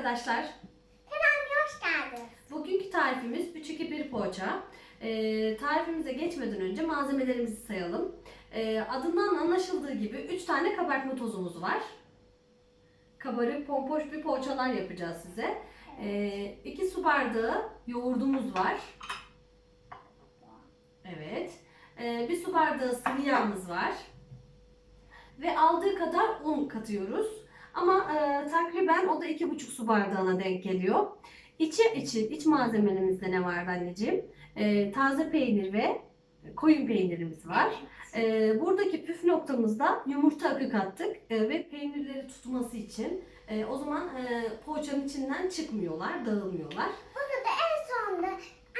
arkadaşlar. Hemen hoş geldiniz. Bugünkü tarifimiz 3 2 1 poğaça. Ee, tarifimize geçmeden önce malzemelerimizi sayalım. Ee, adından anlaşıldığı gibi 3 tane kabartma tozumuz var. Kabarık pompoş bir poğaçalar yapacağız size. 2 su bardağı yoğurdumuz var. Evet. Ee, bir su bardağı sıvı yağımız var. Ve aldığı kadar un katıyoruz. Ama e, takriben o da 2,5 su bardağına denk geliyor. İçi için iç malzemelerimizde ne var anneciğim? Ee, taze peynir ve koyun peynirimiz var. Ee, buradaki püf noktamızda yumurta akı kattık e, ve peynirleri tutması için. E, o zaman e, poğaçanın içinden çıkmıyorlar, dağılmıyorlar. Bunu da en sonunda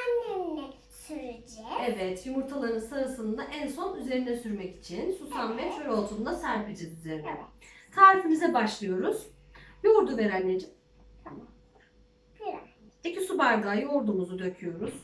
annemle süreceğiz. Evet, yumurtaların sarısını da en son üzerine sürmek için susam ve çöre otunu da serpeceğiz üzerine. Evet. Tarifimize başlıyoruz. Yoğurdu ver anneciğim. Tamam. 2 su bardağı yoğurdumuzu döküyoruz.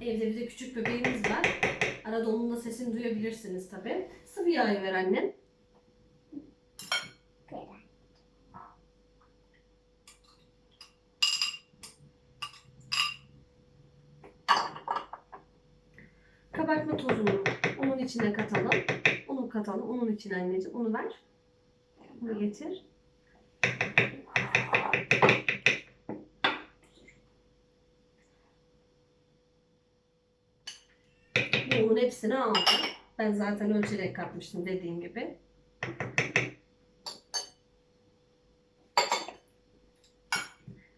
Evde bir de küçük bebeğimiz var. Arada onun da sesini duyabilirsiniz tabi. Sıvı yağı ver annem. Biraz. Kabartma tozunu unun içine katalım. Unu katalım. Unun içine anneciğim. Unu ver. Bunu getir. Bu unun hepsini aldım. Ben zaten ölçerek katmıştım dediğim gibi.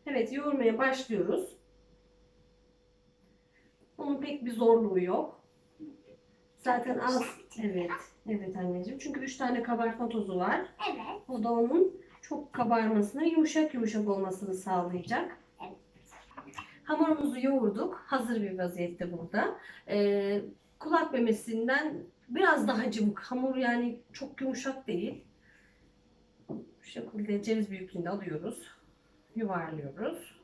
Evet yoğurmaya başlıyoruz. Bunun pek bir zorluğu yok. Zaten az. Evet. Evet anneciğim. Çünkü 3 tane kabartma tozu var. Evet. O da onun çok kabarmasını, yumuşak yumuşak olmasını sağlayacak. Evet. Hamurumuzu yoğurduk. Hazır bir vaziyette burada. Ee, kulak memesinden biraz daha cıvık. Hamur yani çok yumuşak değil. Bu şekilde ceviz büyüklüğünde alıyoruz. Yuvarlıyoruz.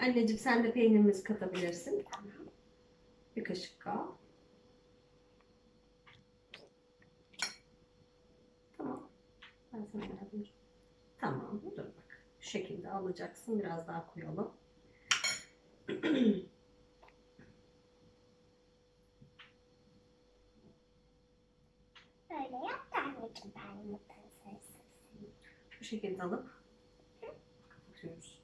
Anneciğim sen de peynirimizi katabilirsin. Bir kaşık kal. Tamam. Ben sana yardımcı. Tamam. Dur bak. Şu şekilde alacaksın. Biraz daha koyalım. Böyle yap da anneciğim ben yumurtanın sarısını. Bu şekilde alıp kapatıyoruz.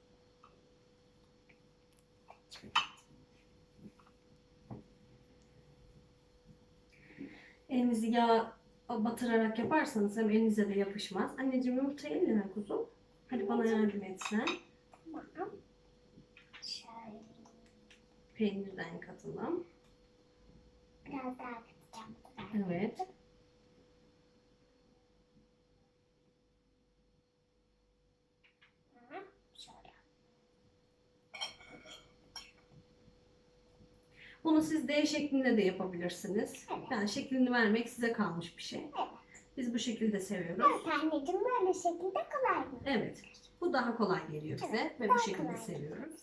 Elinizi yağ batırarak yaparsanız hem elinize de yapışmaz. Anneciğim yumurtayı eline ver kuzum. Hadi bana yardım et sen. Peynirden katalım. biraz daha katacağım. Evet. Bunu siz D şeklinde de yapabilirsiniz. Evet. Yani şeklini vermek size kalmış bir şey. Evet. Biz bu şekilde seviyoruz. Evet anneciğim böyle şekilde kolay mı? Evet. Bu daha kolay geliyor bize Evet, ve bu şekilde seviyoruz.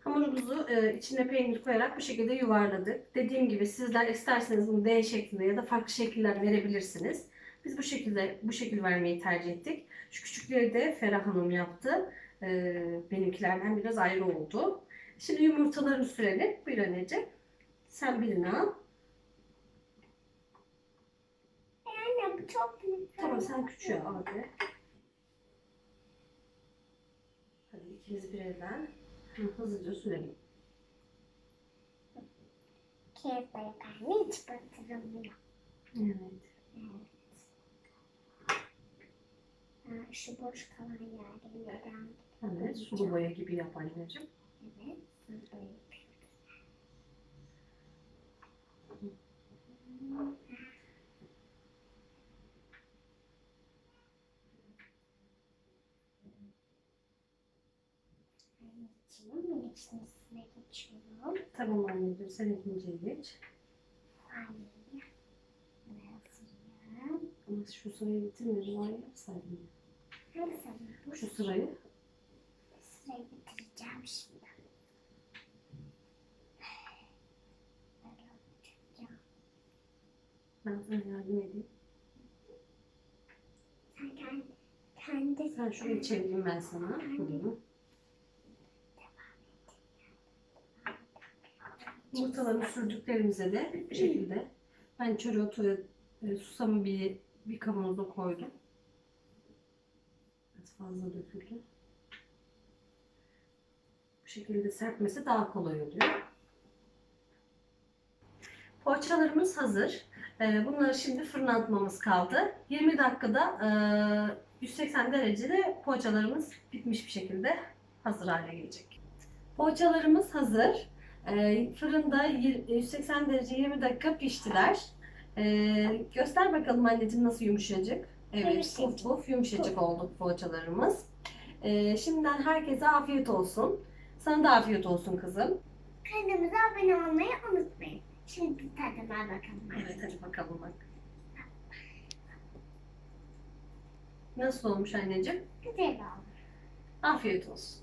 Hamurumuzu e, içine peynir koyarak bu şekilde yuvarladık. Dediğim gibi sizler isterseniz bunu D şeklinde ya da farklı şekiller verebilirsiniz. Biz bu şekilde bu şekil vermeyi tercih ettik. Şu küçükleri de Ferah Hanım yaptı. E, benimkilerden biraz ayrı oldu. Şimdi yumurtalarını sürelim. Bir anneciğim. Sen birini al. Anne bu çok büyük. Tamam sen küçüğü al hadi. Hadi ikimiz bir elden Hı, hızlıca sürelim. Kez bayak anne hiç batırılmıyor. Evet. Ha, şu boş kalan yerleri neden? Evet, sulu boya gibi yap anneciğim. Evet. Böyle yapıyoruz. Anneciğim ikincisine geçiyorum. Tamam anneciğim, sen ikinciyi geç. Sürüyorum. Ama şu sırayı bitirmedim. Oraya yapsaydım. Hangi sana? Şu sırayı. Sırayı bitireceğim şimdi. Ben sana yardım edeyim. Sen kendi, kendi Sen şurayı çevireyim ben sana. Hı. Yumurtalarını sürdüklerimize de bu şekilde ben ve e, susamı bir, bir kavanoza koydum. Biraz fazla döküldü. Bu şekilde serpmesi daha kolay oluyor. Poğaçalarımız hazır. E, Bunları şimdi fırına atmamız kaldı. 20 dakikada e, 180 derecede poğaçalarımız bitmiş bir şekilde hazır hale gelecek. Poğaçalarımız hazır. Ee, fırında yir- 180 derece 20 dakika piştiler. Ee, göster bakalım anneciğim nasıl yumuşacık. Evet, puf puf yumuşacık oldu poğaçalarımız. Ee, şimdiden herkese afiyet olsun. Sana da afiyet olsun kızım. Kanalımıza abone olmayı unutmayın. Şimdi tadına bakalım. Evet, hadi bakalım bak. Nasıl olmuş anneciğim? Güzel oldu. Afiyet olsun.